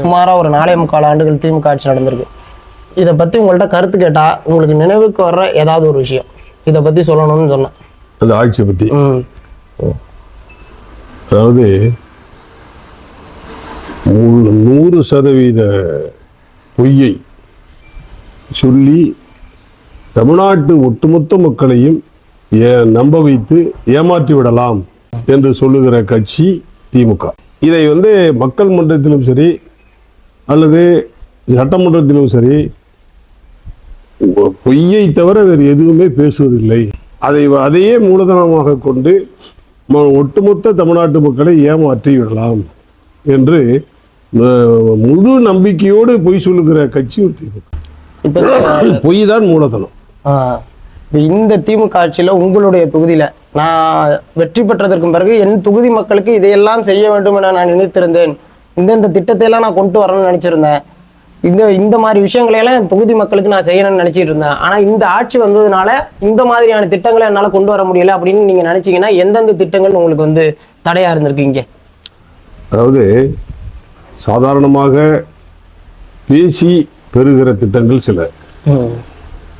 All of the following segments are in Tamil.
சுமாரா ஒரு நாலே முக்கால் ஆண்டுகள் திமுக ஆட்சி நடந்திருக்கு. இதை பத்தி உங்கள்ட்ட கருத்து கேட்டா உங்களுக்கு நினைவுக்கு வர்ற ஏதாவது ஒரு விஷயம். இதை பத்தி சொல்லணும்னு சொன்னேன். அந்த ஆட்சியை பற்றி அதாவது நூறு சதவீத பொய்யை சொல்லி தமிழ்நாட்டு ஒட்டுமொத்த மக்களையும் ஏ நம்ப வைத்து ஏமாற்றி விடலாம் என்று சொல்லுகிற கட்சி திமுக. இதை வந்து மக்கள் மன்றத்திலும் சரி அல்லது சட்டமன்றத்திலும் சரி பொய்யை தவிர வேறு எதுவுமே பேசுவதில்லை. அதை அதையே மூலதனமாக கொண்டு ஒட்டுமொத்த தமிழ்நாட்டு மக்களை ஏமாற்றி விடலாம் என்று முழு நம்பிக்கையோடு பொய் சொல்லுகிற கட்சி திமுக. பொய் தான் மூலதனம். இந்த திமுக ஆட்சியில உங்களுடைய தொகுதியில நான் வெற்றி பெற்றதற்கு பிறகு என் தொகுதி மக்களுக்கு இதையெல்லாம் செய்ய வேண்டும் என நான் நினைத்திருந்தேன். இந்த இந்த திட்டத்தை எல்லாம் நான் கொண்டு வரணும்னு நினைச்சிருந்தேன். இந்த இந்த மாதிரி விஷயங்களை எல்லாம் என் தொகுதி மக்களுக்கு நான் செய்யணும்னு நினைச்சிட்டு இருந்தேன். ஆனா இந்த ஆட்சி வந்ததுனால இந்த மாதிரியான திட்டங்களை என்னால கொண்டு வர முடியல அப்படின்னு நீங்க நினைச்சீங்கன்னா எந்தெந்த திட்டங்கள் உங்களுக்கு வந்து தடையா இருந்திருக்கீங்க? அதாவது சாதாரணமாக பேசி பெறுகிற திட்டங்கள் சில.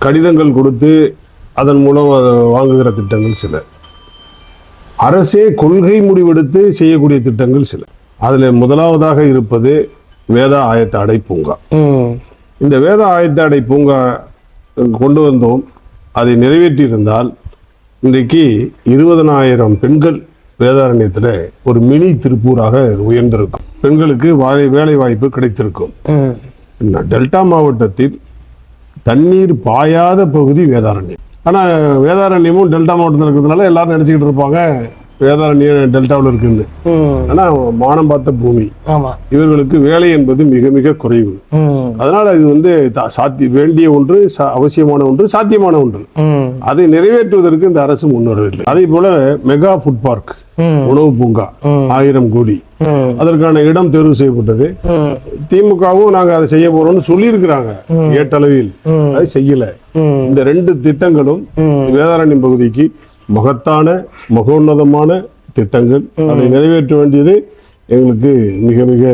கடிதங்கள் கொடுத்து அதன் மூலம் வாங்குகிற திட்டங்கள் சில. அரசே கொள்கை முடிவெடுத்து செய்யக்கூடிய திட்டங்கள் சில. அதில் முதலாவதாக இருப்பது வேதா ஆயத்த அடை பூங்கா. இந்த வேத ஆயத்த அடை பூங்கா கொண்டு வந்தோம். அதை நிறைவேற்றியிருந்தால் இன்றைக்கு இருபதனாயிரம் பெண்கள் வேதாரண்யத்தில் ஒரு மினி திருப்பூராக உயர்ந்திருக்கும். பெண்களுக்கு வாய் வேலை வாய்ப்பு கிடைத்திருக்கும் டெல்டா மாவட்டத்தில் தண்ணீர் பாயாத பகுதி வேதாரண்யம். ஆனால் வேதாரண்யமும் டெல்டா மாவட்டத்தில் இருக்கிறதுனால எல்லாரும் நினச்சிக்கிட்டு இருப்பாங்க. வேதாரண்யம் டெல்டாவில் இருக்குன்னு. ஆனால் மானம் பார்த்த பூமி. இவர்களுக்கு வேலை என்பது மிக மிக குறைவு. அதனால் இது வந்து த- சாத்தி வேண்டிய ஒன்று அவசியமான ஒன்று சாத்தியமான ஒன்று. அதை நிறைவேற்றுவதற்கு இந்த அரசு முன்வரவில்லை அதே போல மெகா ஃபுட் பார்க் உணவு பூங்கா ஆயிரம் கோடி. அதற்கான இடம் தேர்வு செய்யப்பட்டது. திமுகவும் நாங்க அதை செய்ய போறோம்னு சொல்லியிருக்கிறாங்க. ஏட்டளவில். அது செய்யல. இந்த ரெண்டு திட்டங்களும் வேதாரண்யம் பகுதிக்கு மகத்தான மகோன்னதமான திட்டங்கள். அதை நிறைவேற்ற வேண்டியது எங்களுக்கு மிக மிக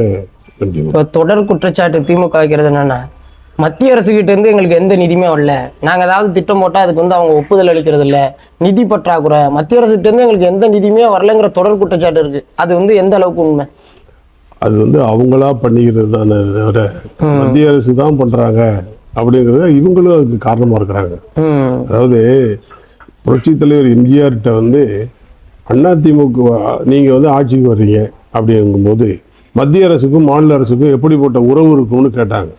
தொடர் குற்றச்சாட்டு திமுக வைக்கிறது என்னன்னா மத்திய அரசு கிட்ட இருந்து எங்களுக்கு எந்த நிதியுமே வரல. நாங்க ஏதாவது திட்டம் போட்டா அதுக்கு வந்து அவங்க ஒப்புதல் அளிக்கிறது இல்ல. நிதி பற்றாக்குறை. மத்திய அரசு கிட்ட இருந்து எங்களுக்கு எந்த நிதியுமே வரலங்கிற தொடர் குற்றச்சாட்டு இருக்கு. அது வந்து எந்த அளவுக்கு உண்மை? அது வந்து அவங்களா பண்ணிக்கிறது தானே தவிர மத்திய அரசு தான் பண்றாங்க அப்படிங்கிறத இவங்களும் அதுக்கு காரணமா இருக்கிறாங்க. அதாவது புரட்சித் தலைவர் எம்ஜிஆர்கிட்ட வந்து அதிமுக நீங்க வந்து ஆட்சிக்கு வர்றீங்க அப்படிங்கும்போது மத்திய அரசுக்கும் மாநில அரசுக்கும் எப்படிப்பட்ட உறவு இருக்கும்னு கேட்டாங்க.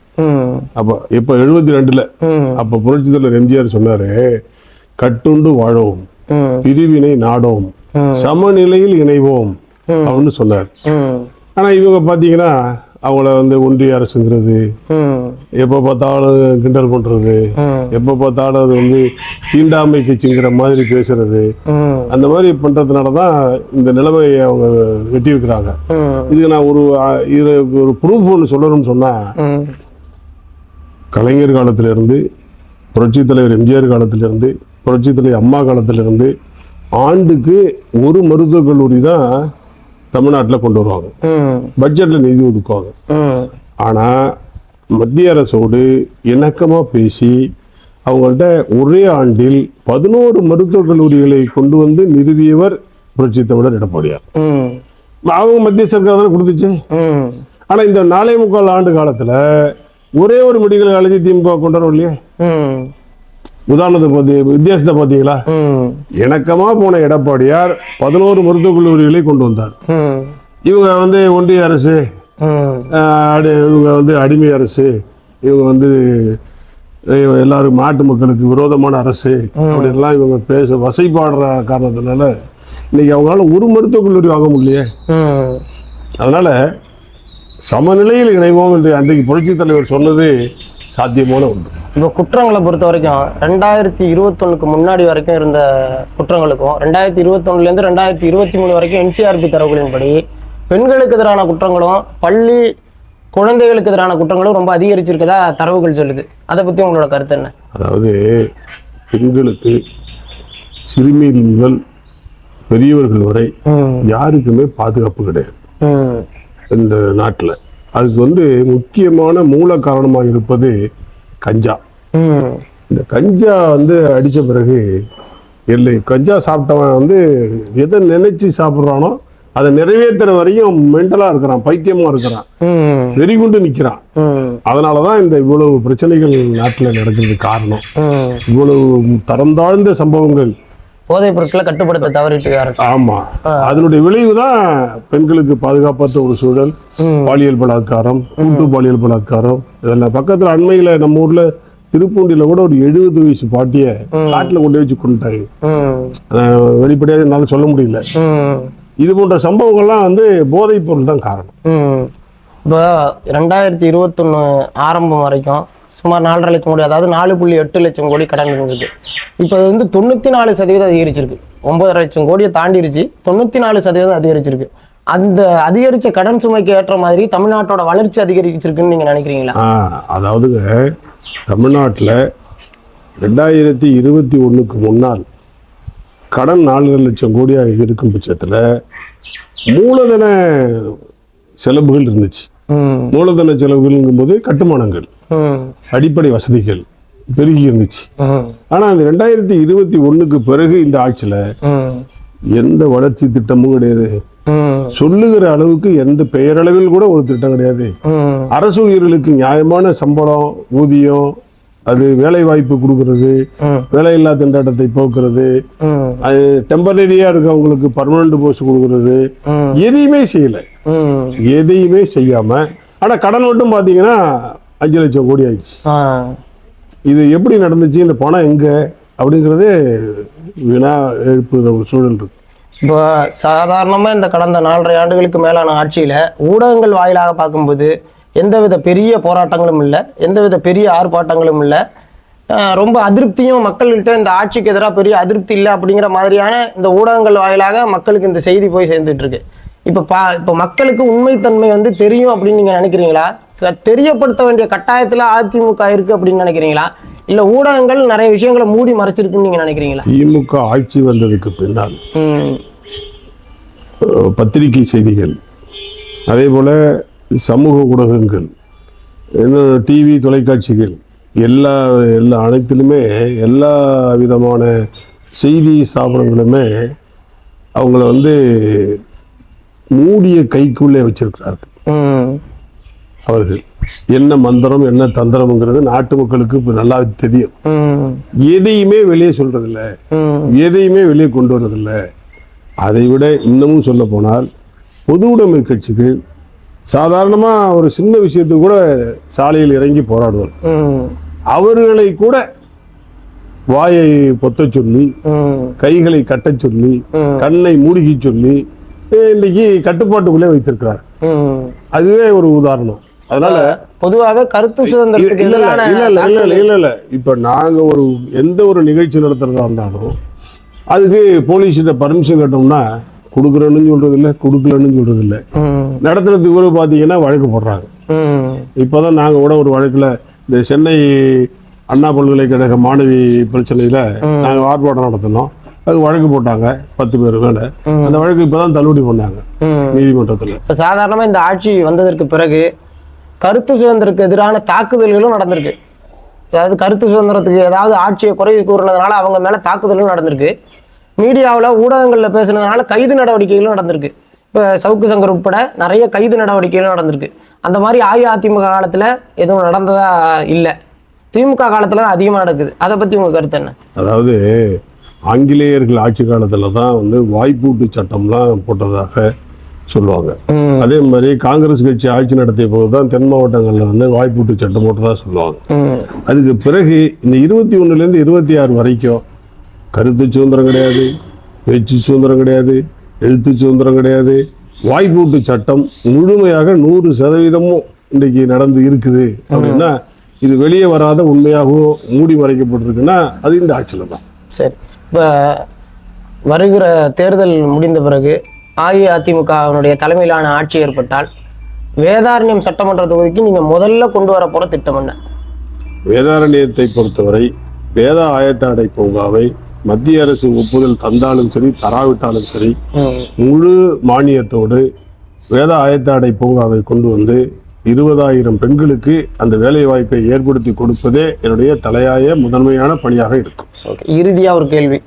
அப்போ இப்போ எழுபத்தி ரெண்டுல அப்போ புரட்சித் தலைவர் எம்ஜிஆர் சொன்னாரு கட்டுண்டு வாழோம் ம். பிரிவினை நாடோம் சமநிலையில் இணைவோம் அப்படின்னு சொன்னார். ம். ஆனா இவங்க பாத்தீங்கன்னா அவங்கள வந்து ஒன்றிய அரசுங்கிறது. எப்போ பார்த்தாலும் கிண்டல் பண்றது. ம். எப்போ பார்த்தாலும் அது வந்து தீண்டாமை கட்சிங்கிற மாதிரி பேசுறது. அந்த மாதிரி பண்றதுனால தான் இந்த நிலைமையை அவங்க வெட்டியிருக்கிறாங்க ம். இதுக்கு நான் ஒரு இது ஒரு ப்ரூஃப் ஒன்று சொல்லணும்னு சொன்னா ம். கலைஞர் காலத்திலிருந்து புரட்சி தலைவர் எம்ஜிஆர் காலத்திலிருந்து புரட்சி தலைவர் அம்மா காலத்திலிருந்து ஆண்டுக்கு ஒரு மருத்துவக் கல்லூரி தான் தமிழ்நாட்டில் கொண்டு வருவாங்க. பட்ஜெட்டில் நிதி ஒதுக்குவாங்க. ஆனால் மத்திய அரசோடு இணக்கமாக பேசி அவங்கள்ட்ட ஒரே ஆண்டில் பதினோரு மருத்துவக் கல்லூரிகளை கொண்டு வந்து நிறுவியவர் புரட்சி தமிழர் எடப்பாடியார். அவங்க மத்திய சர்க்கார் தானே கொடுத்துச்சு? ஆனால் இந்த நாலே முக்கால் ஆண்டு காலத்தில் ஒரே ஒரு மெடிக்கல் காலேஜ் திமுக கொண்டு வரோம் இல்லையா உதாரணத்தை பார்த்தி வித்தியாசத்தை பார்த்தீங்களா? ம். இணக்கமாக போன எடப்பாடியார் பதினோரு மருத்துவக் கல்லூரிகளை கொண்டு வந்தார். இவங்க வந்து ஒன்றிய அரசு அடி இவங்க வந்து அடிமை அரசு இவங்க வந்து எல்லாரும் நாட்டு மக்களுக்கு விரோதமான அரசு அப்படின்லாம் இவங்க பேச வசைப்பாடுற காரணத்தினால இன்னைக்கு அவங்களால ஒரு மருத்துவக் கல்லூரி வாங்க முடியலையே. அதனால சமநிலையில் இணைவோம் என்று அன்றைக்கு புரட்சித் தலைவர் சொன்னது சாத்தியமான ஒன்று. இப்போ குற்றங்களை பொறுத்த வரைக்கும் ரெண்டாயிரத்தி இருபத்தொன்னுக்கு முன்னாடி வரைக்கும் இருந்த குற்றங்களுக்கும் ரெண்டாயிரத்தி இருபத்தொன்னுலேருந்து ரெண்டாயிரத்தி இருபத்தி மூணு வரைக்கும் என்சிஆர்பி தரவுகளின்படி பெண்களுக்கு எதிரான குற்றங்களும் பள்ளி குழந்தைகளுக்கு எதிரான குற்றங்களும் ரொம்ப அதிகரிச்சிருக்கதா தரவுகள் சொல்லுது. அதை பற்றி உங்களோட கருத்து என்ன? அதாவது பெண்களுக்கு சிறுமியில் முதல் பெரியவர்கள் வரை யாருக்குமே பாதுகாப்பு கிடையாது. இந்த நாட்டில். அதுக்கு வந்து முக்கியமான மூல காரணமாக இருப்பது கஞ்சா. இந்த கஞ்சா வந்து அடித்த பிறகு இல்லை கஞ்சா சாப்பிட்டவன் வந்து எதை நினைச்சு சாப்பிட்றானோ அதை நிறைவேற்றுற வரையும் மென்டலாக இருக்கிறான் பைத்தியமாக இருக்கிறான். ம். வெறிகுண்டு நிற்கிறான் ம். அதனால தான் இந்த இவ்வளவு பிரச்சனைகள் நாட்டில் நடக்கிறது காரணம். இவ்வளவு தரம் தாழ்ந்த சம்பவங்கள். போதைப் பொருட்களை கட்டுப்படுத்த தவறிட்டு ஆமா. அதனுடைய விளைவு தான் பெண்களுக்கு பாதுகாப்பற்ற ஒரு சூழல். பாலியல் பலாத்காரம் கூட்டு பாலியல் பலாத்காரம் இதெல்லாம். பக்கத்துல அண்மையில நம்ம ஊர்ல திருப்பூண்டியில கூட ஒரு எழுபது வயசு பாட்டிய காட்டுல கொண்டு வச்சு கொண்டுட்டாங்க வெளிப்படையாக என்னால சொல்ல முடியல. இது போன்ற சம்பவங்கள்லாம் வந்து போதைப் பொருள் தான் காரணம். இப்போ ரெண்டாயிரத்தி இருபத்தொன்று ஆரம்பம் வரைக்கும் சுமார் நாலரை லட்சம் கோடி அதாவது நாலு புள்ளி எட்டு லட்சம் கோடி கடன் இருந்தது. இப்போ அது வந்து தொண்ணூற்றி நாலு சதவீதம் அதிகரிச்சிருக்கு. ஒன்பதரை லட்சம் கோடியை தாண்டிருச்சு. தொண்ணூற்றி நாலு சதவீதம் அதிகரிச்சிருக்கு. அந்த அதிகரிச்ச கடன் சுமைக்கு ஏற்ற மாதிரி தமிழ்நாட்டோட வளர்ச்சி அதிகரிச்சிருக்குன்னு நீங்க நினைக்கிறீங்களா? ஆஹ் அதாவதுங்க தமிழ்நாட்டில் ரெண்டாயிரத்தி இருபத்தி ஒண்ணுக்கு முன்னால் கடன் நாலரை லட்சம் கோடியாக இருக்கும் பட்சத்தில் மூலதன செலவுகள் இருந்துச்சு. மூலதன செலவுகள்ங்கும்போது கட்டுமானங்கள். அடிப்படை வசதிகள் பெருகி இருந்துச்சு. ஆனா ஆனால் அந்த ரெண்டாயிரத்தி இருபத்தி ஒண்ணுக்கு பிறகு இந்த ஆட்சியில் எந்த வளர்ச்சி திட்டமும் கிடையாது. சொல்லுகிற அளவுக்கு எந்த பெயரளவில் கூட ஒரு திட்டம் கிடையாது. அரசு ஊழியர்களுக்கு நியாயமான சம்பளம் ஊதியம் அது வேலை வாய்ப்பு கொடுக்கறது வேலையில்லா திண்டாட்டத்தை போக்குறது அது டெம்பரரியா இருக்கவங்களுக்கு பர்மனன்ட் போஸ்ட் கொடுக்கறது எதையுமே செய்யல. எதையுமே செய்யாம ஆனா கடன் மட்டும் பாத்தீங்கன்னா அஞ்சு லட்சம் கோடி ஆயிடுச்சு. இது எப்படி நடந்துச்சு இந்த பணம் எங்க அப்படிங்கிறதே வினா எழுப்புகிற ஒரு சூழல் இருக்கு. இப்போ சாதாரணமாக இந்த கடந்த நாலரை ஆண்டுகளுக்கு மேலான ஆட்சியில் ஊடகங்கள் வாயிலாக பார்க்கும்போது எந்தவித பெரிய போராட்டங்களும் இல்லை எந்தவித பெரிய ஆர்ப்பாட்டங்களும் இல்லை. ரொம்ப அதிருப்தியும் மக்கள்கிட்ட இந்த ஆட்சிக்கு எதிராக பெரிய அதிருப்தி இல்லை அப்படிங்கிற மாதிரியான இந்த ஊடகங்கள் வாயிலாக மக்களுக்கு இந்த செய்தி போய் சேர்ந்துட்டு இருக்கு. இப்போ பா இப்போ மக்களுக்கு உண்மைத்தன்மை வந்து தெரியும் அப்படின்னு நீங்கள் நினைக்கிறீங்களா? தெரியப்படுத்த வேண்டிய கட்டாயத்தில் அதிமுக இருக்கு அப்படின்னு நினைக்கிறீங்களா? இல்லை ஊடகங்கள் நிறைய விஷயங்களை மூடி மறைச்சிருக்குன்னு நீங்கள் நினைக்கிறீங்களா? திமுக ஆட்சி வந்ததுக்கு பின்னால் பத்திரிகை செய்திகள் அதே போல் சமூக ஊடகங்கள் இன்னும் டிவி தொலைக்காட்சிகள் எல்லா எல்லா அனைத்திலுமே எல்லா விதமான செய்தி ஸ்தாபனங்களுமே அவங்கள வந்து மூடிய கைக்குள்ளே வச்சிருக்கிறார்கள் அவர்கள் என்ன மந்திரம் என்ன தந்திரம்ங்கிறது நாட்டு மக்களுக்கு இப்போ நல்லா தெரியும். எதையுமே வெளியே சொல்றதில்ல. எதையுமே வெளியே கொண்டு வரதில்ல. அதை விட இன்னமும் சொல்ல போனால் பொது உடைமை கட்சிகள் சாதாரணமாக ஒரு சின்ன விஷயத்துக்கு கூட சாலையில் இறங்கி போராடுவார். அவர்களை கூட வாயை பொத்தச் சொல்லி கைகளை கட்டச் சொல்லி. கண்ணை மூடிக்க சொல்லி இன்னைக்கு கட்டுப்பாட்டுக்குள்ளே வைத்திருக்கிறார். அதுவே ஒரு உதாரணம். அதனால பொதுவாக கருத்து சுதந்திரத்துக்கு இல்ல இல்ல இல்ல இல்ல இல்ல இல்ல இல்ல. இப்ப நாங்க ஒரு எந்த ஒரு நிகழ்ச்சி நடத்துறதா இருந்தாலும் அதுக்கு போலீஸ்கிட்ட பர்மிஷன் கேட்டோம்னா கொடுக்குறேன்னு சொல்றது இல்ல கொடுக்கலன்னு சொல்றது இல்ல நடத்துறதுக்கு கூட பாத்தீங்கன்னா வழக்கு போடுறாங்க. இப்போதான் நாங்க கூட ஒரு வழக்குல இந்த சென்னை அண்ணா பல்கலைக்கழக மாணவி பிரச்சனையில நாங்க ஆர்ப்பாட்டம் நடத்தினோம். அது வழக்கு போட்டாங்க பத்து பேர் மேல அந்த வழக்கு இப்பதான் தள்ளுபடி பண்ணாங்க நீதிமன்றத்துல. இப்போ சாதாரணமாக இந்த ஆட்சி வந்ததற்கு பிறகு கருத்து சுதந்திரத்துக்கு எதிரான தாக்குதல்களும் நடந்திருக்கு. அதாவது கருத்து சுதந்திரத்துக்கு ஏதாவது ஆட்சியை குறைவு கூறினதுனால அவங்க மேலே தாக்குதலும் நடந்திருக்கு. மீடியாவில் ஊடகங்களில் பேசுனதுனால கைது நடவடிக்கைகளும் நடந்திருக்கு. இப்போ சவுக்கு சங்கர் உட்பட நிறைய கைது நடவடிக்கைகளும் நடந்திருக்கு. அந்த மாதிரி அஇஅதிமுக காலத்தில் எதுவும் நடந்ததா இல்லை. திமுக காலத்தில் தான் அதிகமாக நடக்குது. அதை பற்றி உங்கள் கருத்து என்ன? அதாவது ஆங்கிலேயர்கள் ஆட்சி காலத்துல தான் வந்து வாய்ப்பூட்டு சட்டம்லாம் போட்டதாக சொல்லுவாங்க. அதே மாதிரி காங்கிரஸ் கட்சி ஆட்சி நடத்திய போது தான் தென் மாவட்டங்களில் வந்து வாய்ப்பூட்டு சட்டம் போட்டதாக சொல்லுவாங்க. அதுக்கு பிறகு இந்த இருபத்தி ஒன்றுலேருந்து இருபத்தி ஆறு வரைக்கும் கருத்து சுதந்திரம் கிடையாது பேச்சு சுதந்திரம் கிடையாது எழுத்து சுதந்திரம் கிடையாது. வாய்ப்பூட்டு சட்டம் முழுமையாக நூறு சதவீதமும் இன்றைக்கு நடந்து இருக்குது. அப்படின்னா இது வெளியே வராத உண்மையாகவும் மூடி மறைக்கப்பட்டிருக்குன்னா அது இந்த ஆட்சியில் தான் சரி. இப்போ வருகிற தேர்தல் முடிந்த பிறகு அஇஅதிமுகவினுடைய தலைமையிலான ஆட்சி ஏற்பட்டால் வேதாரண்யம் சட்டமன்ற தொகுதிக்கு நீங்கள் முதல்ல கொண்டு வர போகிற திட்டம் என்ன? வேதாரண்யத்தை பொறுத்தவரை வேதா ஆயத்தாடை பூங்காவை மத்திய அரசு ஒப்புதல் தந்தாலும் சரி தராவிட்டாலும் சரி முழு மானியத்தோடு வேத ஆயத்தாடை பூங்காவை கொண்டு வந்து இருபதாயிரம் பெண்களுக்கு அந்த வேலை வாய்ப்பை ஏற்படுத்தி கொடுப்பதே என்னுடைய தலையாய முதன்மையான பணியாக இருக்கும். இறுதியாக ஒரு கேள்வி.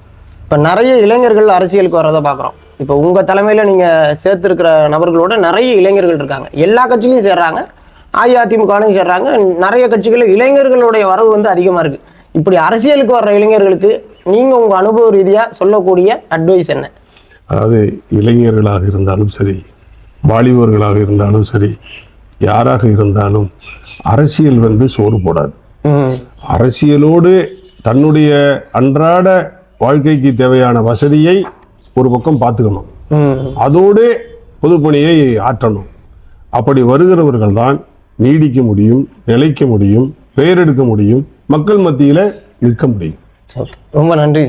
இப்போ நிறைய இளைஞர்கள் அரசியலுக்கு வர்றதை பார்க்குறோம் இப்போ உங்கள் தலைமையில் நீங்கள் சேர்த்துருக்கிற நபர்களோட நிறைய இளைஞர்கள் இருக்காங்க. எல்லா கட்சியிலையும் சேர்றாங்க. அஇஅதிமுகலையும் சேர்றாங்க. நிறைய கட்சிகளில் இளைஞர்களுடைய வரவு வந்து அதிகமாக இருக்குது இப்படி அரசியலுக்கு வர்ற இளைஞர்களுக்கு நீங்கள் உங்கள் அனுபவ ரீதியாக சொல்லக்கூடிய அட்வைஸ் என்ன? அதாவது இளைஞர்களாக இருந்தாலும் சரி வாலிபர்களாக இருந்தாலும் சரி யாராக இருந்தாலும் அரசியல் வந்து சோறு போடாது. அரசியலோடு தன்னுடைய அன்றாட வாழ்க்கைக்கு தேவையான வசதியை ஒரு பக்கம் பார்த்துக்கணும். அதோடு பொதுப்பணியை ஆற்றணும். அப்படி வருகிறவர்கள் தான் நீடிக்க முடியும் நிலைக்க முடியும் பெயரெடுக்க முடியும் மக்கள் மத்தியில் நிற்க முடியும். ரொம்ப நன்றி.